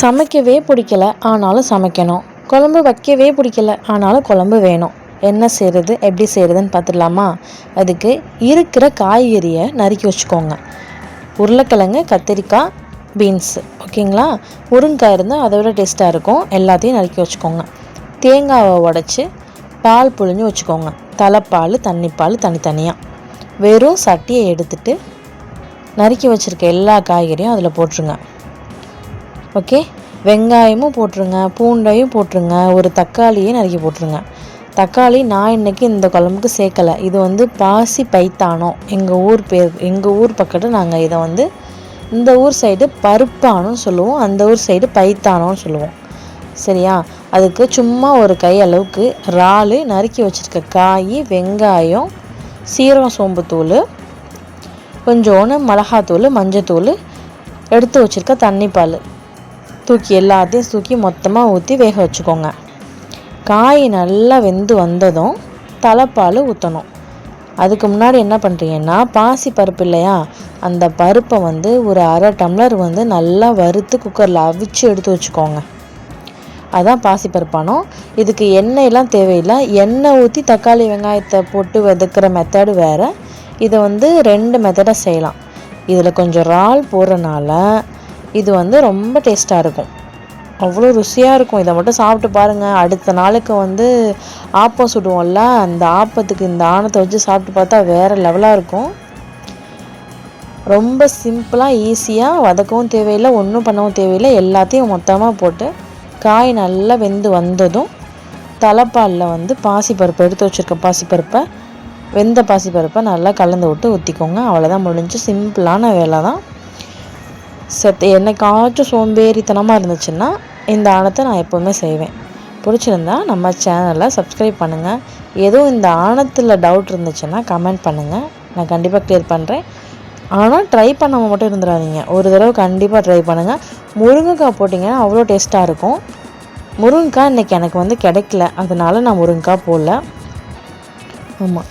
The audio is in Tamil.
சமைக்கவே பிடிக்கல ஆனாலும் சமைக்கணும். குழம்பு வைக்கவே பிடிக்கல ஆனாலும் குழம்பு வேணும். என்ன செய்கிறது எப்படி செய்கிறதுன்னு பார்த்துடலாமா? அதுக்கு இருக்கிற காய்கறியை நறுக்கி வச்சுக்கோங்க. உருளைக்கிழங்கு கத்திரிக்காய் பீன்ஸு ஓகேங்களா? முருங்காய் இருந்தால் அதை விட டேஸ்ட்டாக இருக்கும். எல்லாத்தையும் நறுக்கி வச்சுக்கோங்க. தேங்காவை உடச்சி பால் புழிஞ்சு வச்சுக்கோங்க. தலைப்பால் தண்ணிப்பால் தனித்தனியாக வெறும் சட்டியை எடுத்துட்டு நறுக்கி வச்சுருக்க எல்லா காய்கறியும் அதில் போட்டுருங்க. ஓகே வெங்காயமும் போட்டுருங்க பூண்டையும் போட்டுருங்க ஒரு தக்காளியும் நறுக்கி போட்டுருங்க. தக்காளி நான் இன்றைக்கி இந்த குழம்புக்கு சேர்க்கலை. இது வந்து பாசி பைத்தானம் எங்கள் ஊர் பேர் எங்கள் ஊர் பக்கத்தில் நாங்கள் இதை வந்து இந்த ஊர் சைடு பருப்பானும் சொல்லுவோம் அந்த ஊர் சைடு பைத்தானோன்னு சொல்லுவோம். சரியா? அதுக்கு சும்மா ஒரு கை அளவுக்கு இறால் நறுக்கி வச்சுருக்க காய் வெங்காயம் சீரகம் சோம்புத்தூள் கொஞ்சோன்னு மிளகாத்தூள் மஞ்சத்தூள் எடுத்து வச்சுருக்க தண்ணி பால். தூக்கி எல்லாத்தையும் தூக்கி மொத்தமாக ஊற்றி வேக வச்சுக்கோங்க. காய் நல்லா வெந்து வந்ததும் தலைப்பால் ஊற்றணும் அதுக்கு முன்னாடி என்ன பண்ணுறீங்கன்னா பாசி பருப்பு இல்லையா? அந்த பருப்பை வந்து ஒரு அரை டம்ளர் வந்து நல்லா வறுத்து குக்கரில் அவிச்சு எடுத்து வச்சுக்கோங்க. அதான் பாசி பருப்பானோ? இதுக்கு எண்ணெயெல்லாம் தேவையில்லை. எண்ணெய் ஊற்றி தக்காளி வெங்காயத்தை போட்டு வதக்கிற மெத்தடு வேறு. இதை வந்து ரெண்டு மெத்தடாக செய்யலாம். இதில் கொஞ்சம் இறால் போடுறனால இது வந்து ரொம்ப டேஸ்ட்டாக இருக்கும். அவ்வளோ ருசியாக இருக்கும். இதை மட்டும் சாப்பிட்டு பாருங்கள் அடுத்த நாளுக்கு வந்து ஆப்பம் சுடுவோம்ல அந்த ஆப்பத்துக்கு இந்த ஆணத்தை வச்சு சாப்பிட்டு பார்த்தா வேறு லெவலாக இருக்கும். ரொம்ப சிம்பிளாக ஈஸியாக வதக்கவும் தேவையில்லை ஒன்றும் பண்ணவும் தேவையில்லை. எல்லாத்தையும் மொத்தமாக போட்டு காய் நல்லா வெந்து வந்ததும் தலைப்பாலில் வந்து பாசிப்பருப்பு எடுத்து வச்சுருக்க பாசிப்பருப்பை வெந்த பாசிப்பருப்பை நல்லா கலந்து விட்டு ஊற்றிக்கோங்க அவ்வளோதான் முடிஞ்சு. சிம்பிளான வேலை தான் செத்து என்னைக்காச்சும் சோம்பேறித்தனமாக இருந்துச்சுன்னா இந்த ஆணத்தை நான் எப்போவுமே செய்வேன். பிடிச்சிருந்தா நம்ம சேனலை சப்ஸ்கிரைப் பண்ணுங்கள் எதுவும் இந்த ஆணத்தில் டவுட் இருந்துச்சுன்னா கமெண்ட் பண்ணுங்கள் நான் கண்டிப்பாக க்ளியர் பண்ணுறேன் ஆனால் ட்ரை பண்ணாமல் மட்டும் இருந்துடாதீங்க. ஒரு தடவை கண்டிப்பாக ட்ரை பண்ணுங்கள் முருங்கைக்காய் போட்டிங்கன்னா அவ்வளோ டேஸ்ட்டாக இருக்கும். முருங்கைக்காய் இன்றைக்கி எனக்கு வந்து கிடைக்கல. அதனால நான் முருங்கைக்காய் போடல. ஆமாம்